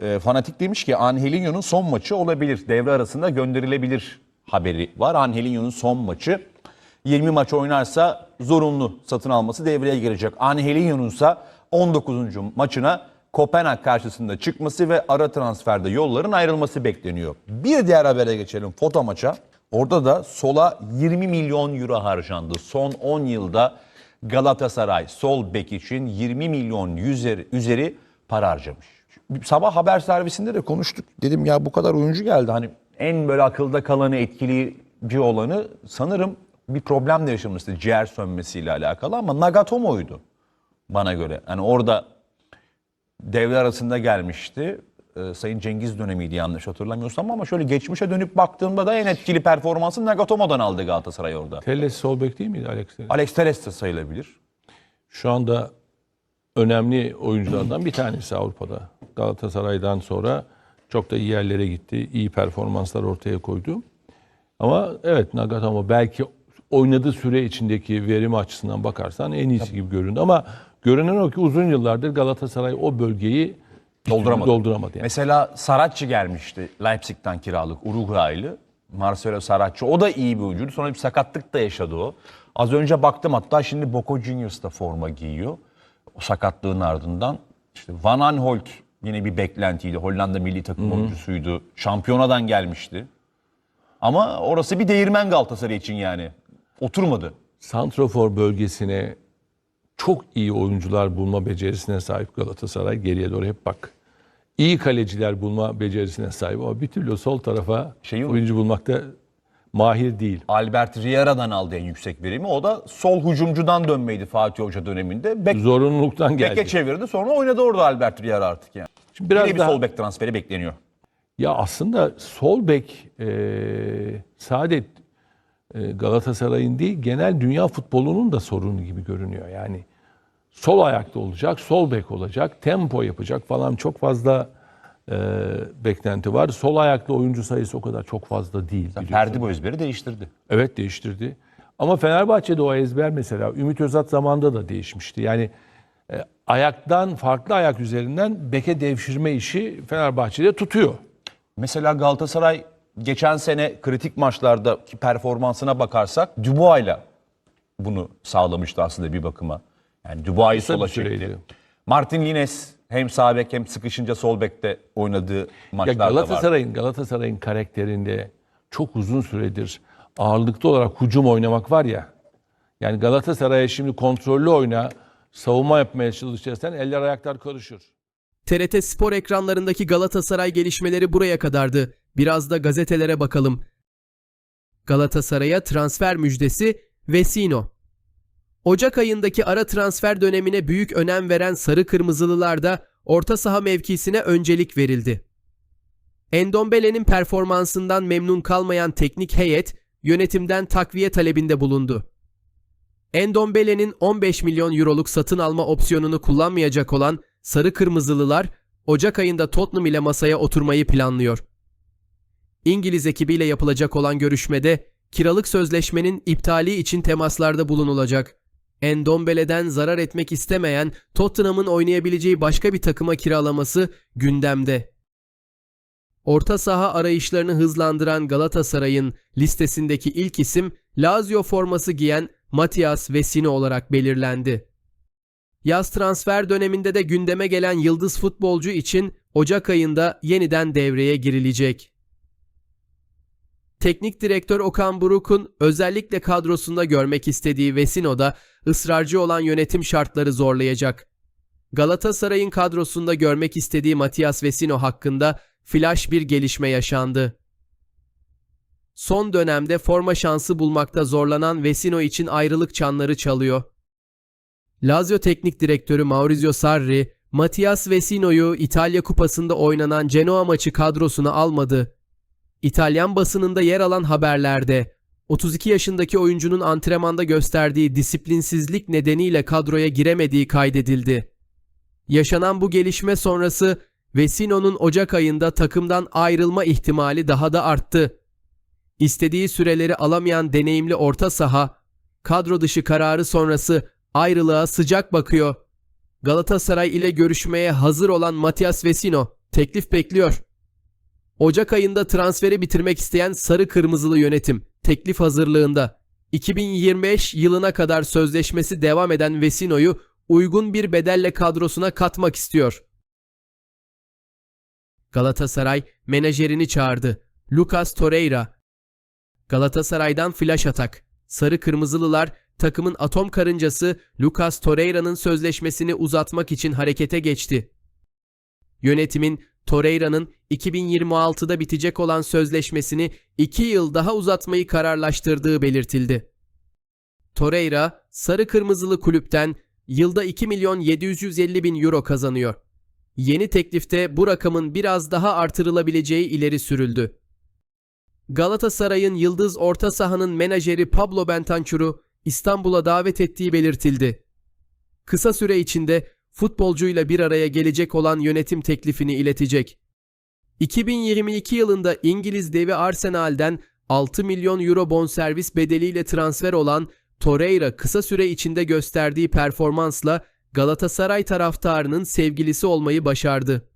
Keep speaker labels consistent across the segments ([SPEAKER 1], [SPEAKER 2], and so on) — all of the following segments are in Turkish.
[SPEAKER 1] E, Fanatik demiş ki Angelinho'nun son maçı olabilir. Devre arasında gönderilebilir haberi var. Angelinho'nun son maçı 20 maç oynarsa zorunlu satın alması devreye girecek. Angelinho'nun ise 19. maçına Kopenhag karşısında çıkması ve ara transferde yolların ayrılması bekleniyor. Bir diğer habere geçelim foto maça. Orada da sola 20 milyon euro harcandı. Son 10 yılda Galatasaray sol bek için 20 milyon üzeri, üzeri para harcamış. Sabah haber servisinde de konuştuk. Dedim ya bu kadar oyuncu geldi. Hani en böyle akılda kalanı etkileyici olanı sanırım bir problem de yaşamıştı ciğer sönmesiyle alakalı ama Nagatomo'ydu bana göre. Hani orada devre arasında gelmişti. Ee, Sayın Cengiz dönemiydi yanlış hatırlamıyorsam ama şöyle geçmişe dönüp baktığımda da en etkili performansı Nagatomo'dan aldı Galatasaray orada.
[SPEAKER 2] Telles sol bek değil miydi Alex Telles?
[SPEAKER 1] Alex Telles de sayılabilir.
[SPEAKER 2] Şu anda önemli oyunculardan bir tanesi Avrupa'da. Galatasaray'dan sonra çok da iyi yerlere gitti. iyi performanslar ortaya koydu. Ama evet Nagatomo belki oynadığı süre içindeki verim açısından bakarsan en iyisi gibi göründü. Ama görünen o ki uzun yıllardır Galatasaray o bölgeyi
[SPEAKER 1] Dolduramadı.
[SPEAKER 2] dolduramadı. Yani.
[SPEAKER 1] Mesela Saracchi gelmişti Leipzig'ten kiralık Uruguaylı. Marcelo Saracchi. O da iyi bir oyuncuydu. Sonra bir sakatlık da yaşadı o. Az önce baktım hatta şimdi Boca Juniors'ta forma giyiyor. O sakatlığın ardından. İşte Van Aanholt yine bir beklentiydi. Hollanda milli takım oyuncusuydu. Şampiyonadan gelmişti. Ama orası bir değirmen Galatasaray için yani. Oturmadı.
[SPEAKER 2] Santrofor bölgesine çok iyi oyuncular bulma becerisine sahip Galatasaray. Geriye doğru hep bak. İyi kaleciler bulma becerisine sahip ama bir türlü sol tarafa
[SPEAKER 1] Şeyi-
[SPEAKER 2] oyuncu bulmakta mahir değil.
[SPEAKER 1] Albert Riera'dan aldı en yüksek verimi. O da sol hücumcudan dönmeydi Fatih Hoca döneminde. Bek,
[SPEAKER 2] Zorunluluktan geldi.
[SPEAKER 1] beke çevirdi sonra oynadı orada Albert Riera artık yani.
[SPEAKER 2] Şimdi biraz
[SPEAKER 1] Yine bir
[SPEAKER 2] daha-
[SPEAKER 1] sol bek transferi bekleniyor.
[SPEAKER 2] Ya aslında sol bek e, saadet e, Galatasaray'ın değil genel dünya futbolunun da sorunu gibi görünüyor. Yani sol ayakta olacak, sol bek olacak, tempo yapacak falan çok fazla e, beklenti var. Sol ayaklı oyuncu sayısı o kadar çok fazla değil.
[SPEAKER 1] Ferdi bu ezberi değiştirdi.
[SPEAKER 2] Evet değiştirdi. Ama Fenerbahçe'de o ezber mesela Ümit Özat zamanında da değişmişti. Yani e, ayaktan farklı ayak üzerinden beke devşirme işi Fenerbahçe'de tutuyor.
[SPEAKER 1] Mesela Galatasaray geçen sene kritik maçlardaki performansına bakarsak Dubois'la bunu sağlamıştı aslında bir bakıma. Yani Dubois'u sola çekti. Martin Lines hem sağ bek hem sıkışınca sol bekte oynadığı maçlar da var.
[SPEAKER 2] Galatasaray'ın Galatasaray'ın karakterinde çok uzun süredir ağırlıklı olarak hücum oynamak var ya. Yani Galatasaray'a şimdi kontrollü oyna, savunma yapmaya çalışırsan eller ayaklar karışır.
[SPEAKER 3] TRT Spor ekranlarındaki Galatasaray gelişmeleri buraya kadardı. Biraz da gazetelere bakalım. Galatasaray'a transfer müjdesi Vesino. Ocak ayındaki ara transfer dönemine büyük önem veren Sarı Kırmızılılarda orta saha mevkisine öncelik verildi. Endombele'nin performansından memnun kalmayan teknik heyet yönetimden takviye talebinde bulundu. Endombele'nin 15 milyon euroluk satın alma opsiyonunu kullanmayacak olan Sarı Kırmızılılar Ocak ayında Tottenham ile masaya oturmayı planlıyor. İngiliz ekibiyle yapılacak olan görüşmede kiralık sözleşmenin iptali için temaslarda bulunulacak. Endombele'den zarar etmek istemeyen Tottenham'ın oynayabileceği başka bir takıma kiralaması gündemde. Orta saha arayışlarını hızlandıran Galatasaray'ın listesindeki ilk isim Lazio forması giyen Matias Vecino olarak belirlendi. Yaz transfer döneminde de gündeme gelen yıldız futbolcu için Ocak ayında yeniden devreye girilecek. Teknik direktör Okan Buruk'un özellikle kadrosunda görmek istediği Vesino'da ısrarcı olan yönetim şartları zorlayacak. Galatasaray'ın kadrosunda görmek istediği Matias Vesino hakkında flash bir gelişme yaşandı. Son dönemde forma şansı bulmakta zorlanan Vesino için ayrılık çanları çalıyor. Lazio Teknik Direktörü Maurizio Sarri, Matias Vesino'yu İtalya Kupası'nda oynanan Genoa maçı kadrosuna almadı. İtalyan basınında yer alan haberlerde 32 yaşındaki oyuncunun antrenmanda gösterdiği disiplinsizlik nedeniyle kadroya giremediği kaydedildi. Yaşanan bu gelişme sonrası Vesino'nun Ocak ayında takımdan ayrılma ihtimali daha da arttı. İstediği süreleri alamayan deneyimli orta saha, kadro dışı kararı sonrası ayrılığa sıcak bakıyor. Galatasaray ile görüşmeye hazır olan Matias Vesino Teklif bekliyor. Ocak ayında transferi bitirmek isteyen sarı kırmızılı yönetim teklif hazırlığında. 2025 yılına kadar sözleşmesi devam eden Vesino'yu uygun bir bedelle kadrosuna katmak istiyor. Galatasaray menajerini çağırdı. Lucas Torreira. Galatasaray'dan flash atak. Sarı kırmızılılar takımın atom karıncası Lucas Torreira'nın sözleşmesini uzatmak için harekete geçti. Yönetimin Torreira'nın 2026'da bitecek olan sözleşmesini 2 yıl daha uzatmayı kararlaştırdığı belirtildi. Torreira, sarı kırmızılı kulüpten yılda 2 milyon 750 bin euro kazanıyor. Yeni teklifte bu rakamın biraz daha artırılabileceği ileri sürüldü. Galatasaray'ın yıldız orta sahanın menajeri Pablo Bentancur'u İstanbul'a davet ettiği belirtildi. Kısa süre içinde futbolcuyla bir araya gelecek olan yönetim teklifini iletecek. 2022 yılında İngiliz devi Arsenal'den 6 milyon euro bonservis bedeliyle transfer olan Torreira kısa süre içinde gösterdiği performansla Galatasaray taraftarının sevgilisi olmayı başardı.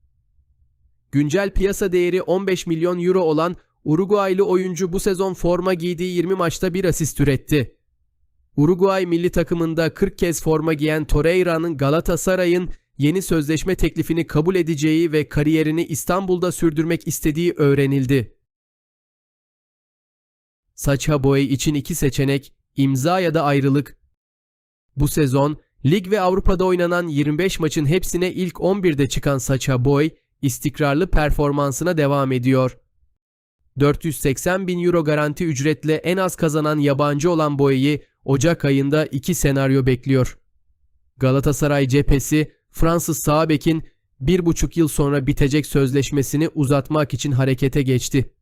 [SPEAKER 3] Güncel piyasa değeri 15 milyon euro olan Uruguaylı oyuncu bu sezon forma giydiği 20 maçta bir asist üretti. Uruguay milli takımında 40 kez forma giyen Torreira'nın Galatasaray'ın yeni sözleşme teklifini kabul edeceği ve kariyerini İstanbul'da sürdürmek istediği öğrenildi. Saça boy için iki seçenek, imza ya da ayrılık. Bu sezon lig ve Avrupa'da oynanan 25 maçın hepsine ilk 11'de çıkan Saça Boy istikrarlı performansına devam ediyor. 480 bin euro garanti ücretle en az kazanan yabancı olan Boy'u Ocak ayında iki senaryo bekliyor. Galatasaray cephesi Fransız sağ bir buçuk yıl sonra bitecek sözleşmesini uzatmak için harekete geçti.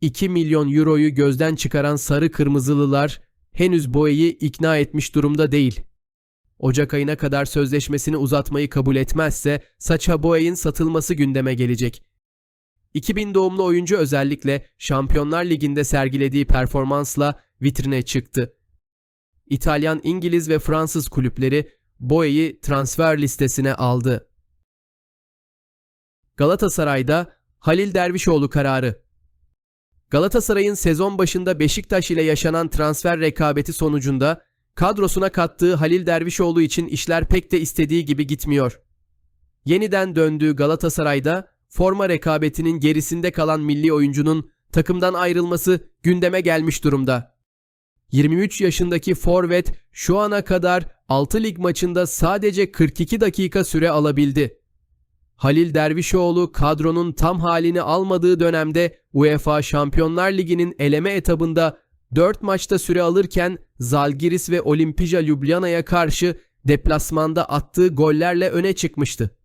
[SPEAKER 3] 2 milyon euroyu gözden çıkaran sarı kırmızılılar henüz Boya'yı ikna etmiş durumda değil. Ocak ayına kadar sözleşmesini uzatmayı kabul etmezse Saça Boya'nın satılması gündeme gelecek. 2000 doğumlu oyuncu özellikle Şampiyonlar Ligi'nde sergilediği performansla vitrine çıktı. İtalyan, İngiliz ve Fransız kulüpleri Boya'yı transfer listesine aldı. Galatasaray'da Halil Dervişoğlu kararı Galatasaray'ın sezon başında Beşiktaş ile yaşanan transfer rekabeti sonucunda kadrosuna kattığı Halil Dervişoğlu için işler pek de istediği gibi gitmiyor. Yeniden döndüğü Galatasaray'da forma rekabetinin gerisinde kalan milli oyuncunun takımdan ayrılması gündeme gelmiş durumda. 23 yaşındaki forvet şu ana kadar 6 lig maçında sadece 42 dakika süre alabildi. Halil Dervişoğlu kadronun tam halini almadığı dönemde UEFA Şampiyonlar Ligi'nin eleme etabında 4 maçta süre alırken Zalgiris ve Olimpija Ljubljana'ya karşı deplasmanda attığı gollerle öne çıkmıştı.